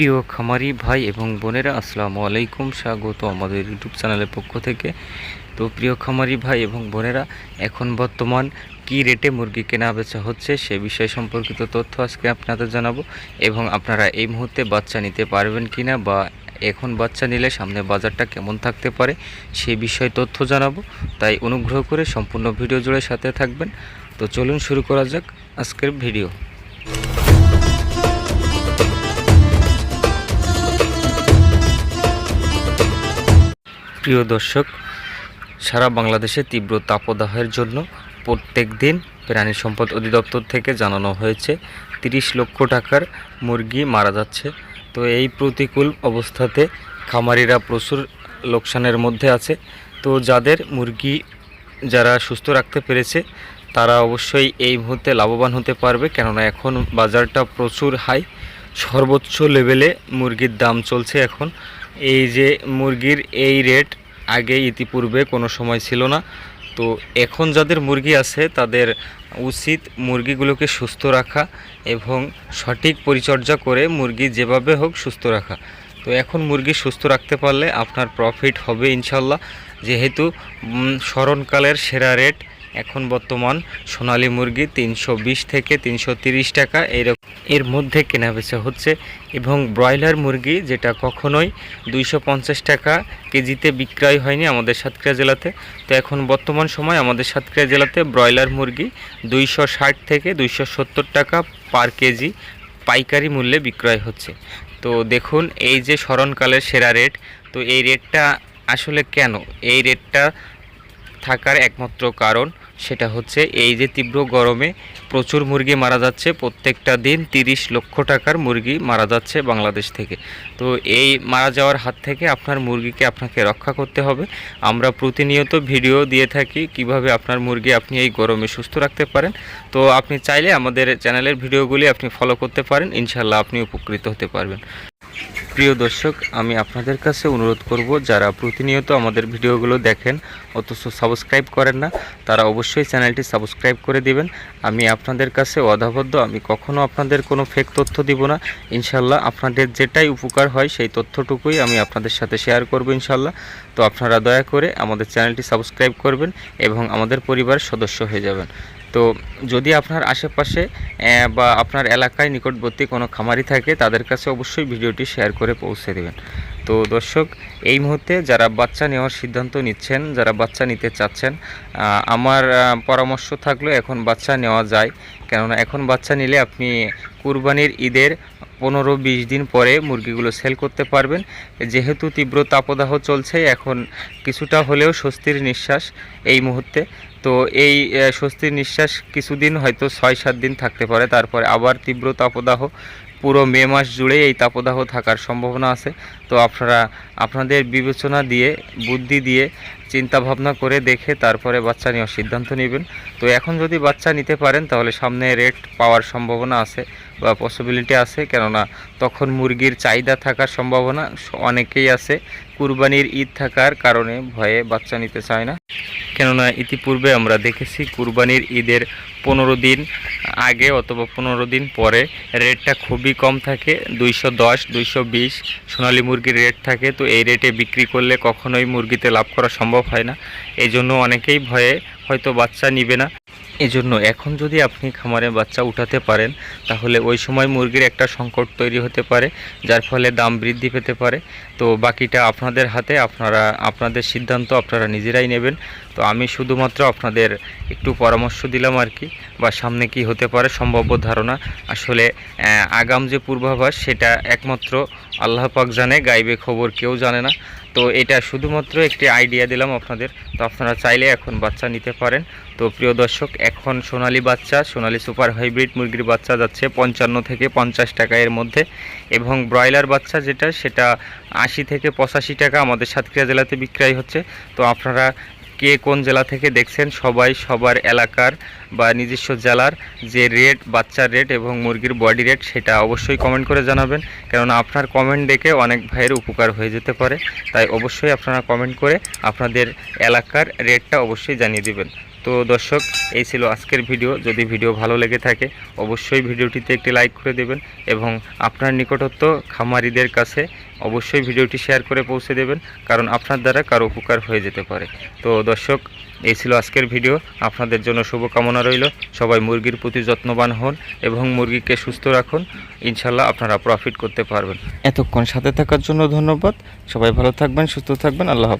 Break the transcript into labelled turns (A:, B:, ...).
A: প্রিয় খামারি ভাই এবং বোনেরা, আসসালামু আলাইকুম, স্বাগত আমাদের ইউটিউব চ্যানেলের পক্ষ থেকে। তো প্রিয় খামারি ভাই এবং বোনেরা, এখন বর্তমান কি রেটে মুরগি কেনা বেচা হচ্ছে সে বিষয় সম্পর্কিত তথ্য আজকে আপনাদের জানাব এবং আপনারা এই মুহূর্তে বাচ্চা নিতে পারবেন কিনা বা এখন বাচ্চা নিলে সামনে বাজারটা কেমন থাকতে পারে সে বিষয়ে তথ্য জানাব। তাই অনুগ্রহ করে সম্পূর্ণ ভিডিও জুড়ে সাথে থাকবেন। তো চলুন শুরু করা যাক আজকের ভিডিও। প্রিয় দর্শক, সারা বাংলাদেশে তীব্র তাপদাহের জন্য প্রত্যেক দিন প্রাণী সম্পদ অধিদপ্তর থেকে জানানো হয়েছে, তিরিশ লক্ষ টাকার মুরগি মারা যাচ্ছে। তো এই প্রতিকূল অবস্থাতে খামারিরা প্রচুর লোকসানের মধ্যে আছে। তো যাদের মুরগি যারা সুস্থ রাখতে পেরেছে, তারা অবশ্যই এই মুহূর্তে লাভবান হতে পারবে। কেননা এখন বাজারটা প্রচুর হাই, সর্বোচ্চ লেভেলে মুরগির দাম চলছে এখন এই যে মুরগির এই রেট আগে ইতিপূর্বে কোনো সময় ছিল না। তো এখন যাদের মুরগি আছে, তাদের উচিত মুরগিগুলোকে সুস্থ রাখা এবং সঠিক পরিচর্যা করে মুরগি যেভাবে হোক সুস্থ রাখা। তো এখন মুরগি সুস্থ রাখতে পারলে আপনার প্রফিট হবে ইনশাল্লাহ। যেহেতু স্মরণকালের সেরা রেট এখন বর্তমান সোনালী মুরগি তিনশো বিশ থেকে তিনশো টাকা, এরকম এর মধ্যে কেনা বেচা হচ্ছে। এবং ব্রয়লার মুরগি যেটা কখনোই দুইশো পঞ্চাশ টাকা কেজিতে বিক্রয় হয়নি আমাদের সাতক্ষীরা জেলাতে। তো এখন বর্তমান সময় আমাদের সাতক্ষীরা জেলাতে ব্রয়লার মুরগি দুইশো ষাট থেকে দুইশো সত্তর টাকা পার কেজি পাইকারি মূল্যে বিক্রয় হচ্ছে। তো দেখুন, এই যে স্মরণকালের সেরা রেট, তো এই রেটটা আসলে কেন? এই রেটটা থাকার একমাত্র কারণ সেটা হচ্ছে এই যে তীব্র গরমে প্রচুর মুরগি মারা যাচ্ছে, প্রত্যেকটা দিন তিরিশ লক্ষ টাকার মুরগি মারা যাচ্ছে বাংলাদেশ থেকে। তো এই মারা যাওয়ার হাত থেকে আপনার মুরগিকে আপনাকে রক্ষা করতে হবে। আমরা প্রতিনিয়ত ভিডিও দিয়ে থাকি কীভাবে আপনার মুরগি আপনি এই গরমে সুস্থ রাখতে পারেন। তো আপনি চাইলে আমাদের চ্যানেলের ভিডিওগুলি আপনি ফলো করতে পারেন ইনশাল্লাহ আপনি উপকৃত হতে পারবেন। প্রিয় দর্শক, আমি আপনাদের কাছে অনুরোধ করব, যারা প্রতিনিয়ত আমাদের ভিডিওগুলো দেখেন, অথচ সাবস্ক্রাইব করেন না, তারা অবশ্যই চ্যানেলটি সাবস্ক্রাইব করে দিবেন। আমি আপনাদের কাছে অধাবদ্ধ, আমি কখনো আপনাদের কোনো ফেক তথ্য দিব না। ইনশাল্লাহ আপনাদের যেটাই উপকার হয়, সেই তথ্যটুকুই আমি আপনাদের সাথে শেয়ার করব ইনশাল্লাহ তো আপনারা দয়া করে আমাদের চ্যানেলটি সাবস্ক্রাইব করবেন এবং আমাদের পরিবারের সদস্য হয়ে যাবেন। তো যদি আপনার আশেপাশে বা আপনার এলাকায় নিকটবর্তী কোনো খামারি থাকে, তাদের কাছে অবশ্যই ভিডিওটি শেয়ার করে পৌঁছে দেবেন। তো দর্শক, এই মুহূর্তে যারা বাচ্চা নেওয়ার সিদ্ধান্ত নিচ্ছেন, যারা বাচ্চা নিতে চাচ্ছেন আমার পরামর্শ থাকল এখন বাচ্চা নেওয়া যায়। কেননা এখন বাচ্চা নিলে আপনি কুরবানির ঈদের পনেরো বিশ দিন পরে মুরগিগুলো সেল করতে পারবেন। যেহেতু তীব্র তাপদাহ চলছে, এখন কিছুটা হলেও স্বস্তির নিঃশ্বাস এই মুহূর্তে। তো এই স্বস্তির নিঃশ্বাস কিছুদিন হয়তো ছয় সাত দিন থাকতে পারে, তারপরে আবার তীব্র তাপদাহ পুরো মে মাস জুড়ে এই তাপদাহ থাকার সম্ভাবনা আছে। তো আপনারা, আপনাদের বিবেচনা দিয়ে, বুদ্ধি দিয়ে চিন্তা ভাবনা করে দেখে তারপরে বাচ্চা নেওয়ার সিদ্ধান্ত নেবেন। তো এখন যদি বাচ্চা নিতে পারেন, তাহলে সামনে রেট পাওয়ার সম্ভাবনা আছে বা পসিবিলিটি আছে। কেননা, তখন মুরগির চাহিদা থাকার সম্ভাবনা অনেকেই আছে। কুরবানির ঈদ থাকার কারণে ভয়ে বাচ্চা নিতে চায় না। কেননা ইতিপূর্বে আমরা দেখেছি কুরবানির ঈদের পনেরো দিন আগে অথবা পনেরো দিন পরে রেটটা খুবই কম থাকে, দুইশো দশ, দুইশো বিশ সোনালি মুরগির রেট থাকে। তো এই রেটে বিক্রি করলে কখনোই মুরগিতে লাভ করা সম্ভব হয় না। এই জন্য অনেকেই ভয়ে হয়তো বাচ্চা নিবে না। এজন্য এখন যদি আপনি খামারে বাচ্চা উঠাতে পারেন, তাহলে ওই সময় মুরগির একটা সংকট তৈরি হতে পারে, যার ফলে দাম বৃদ্ধি পেতে পারে। তো বাকিটা আপনাদের হাতে, আপনারা, আপনাদের সিদ্ধান্ত আপনারা নিজেরাই নেবেন। তো আমি শুধুমাত্র আপনাদের একটু পরামর্শ দিলাম আর কি, বা সামনে কি হতে পারে সম্ভাব্য ধারণা। আসলে আগাম যে পূর্বাভাস, সেটা একমাত্র আল্লাহ পাক জানে, গাইবে খবর কেউ জানে না। তো এটা শুধুমাত্র একটি আইডিয়া দিলাম আপনাদের। তো আপনারা চাইলে এখন বাচ্চা নিতে পারেন। তো প্রিয় দর্শক, এখন সোনালি বাচ্চা, সোনালি সুপার হাইব্রিড মুরগির বাচ্চা যাচ্ছে পঞ্চান্ন থেকে পঞ্চাশ টাকা এর মধ্যে। এবং ব্রয়লার বাচ্চা যেটা, সেটা আশি থেকে পঁচাশি টাকা আমাদের সাতক্ষীরা জেলাতে বিক্রয় হচ্ছে। তো আপনারা কে কোন জেলা থেকে দেখছেন, সবাই সবার এলাকার বা নিজস্ব জেলার যে রেট বাচ্চার রেট এবং মুরগির বডি রেট সেটা অবশ্যই কমেন্ট করে জানাবেন। কেননা আপনার কমেন্ট দেখে অনেক ভাইয়ের উপকার হয়ে যেতে পারে। তাই অবশ্যই আপনারা কমেন্ট করে আপনাদের এলাকার রেটটা অবশ্যই জানিয়ে দিবেন। তো দর্শক, এই ছিল আজকের ভিডিও। যদি ভিডিও ভালো লেগে থাকে, অবশ্যই ভিডিওটিতে একটি লাইক করে দেবেন এবং আপনার নিকটত্ব খামারিদের কাছে অবশ্যই ভিডিওটি শেয়ার করে পৌঁছে দেবেন, কারণ আপনার দ্বারা কারও উপকার হয়ে যেতে পারে। তো দর্শক, এই ছিল আজকের ভিডিও। আপনাদের জন্য শুভকামনা রইল। সবাই মুরগির প্রতি যত্নবান হন এবং মুরগিকে সুস্থ রাখুন। ইনশাল্লাহ আপনারা প্রফিট করতে পারবেন। এতক্ষণ সাথে থাকার জন্য ধন্যবাদ। সবাই ভালো থাকবেন, সুস্থ থাকবেন। আল্লাহ।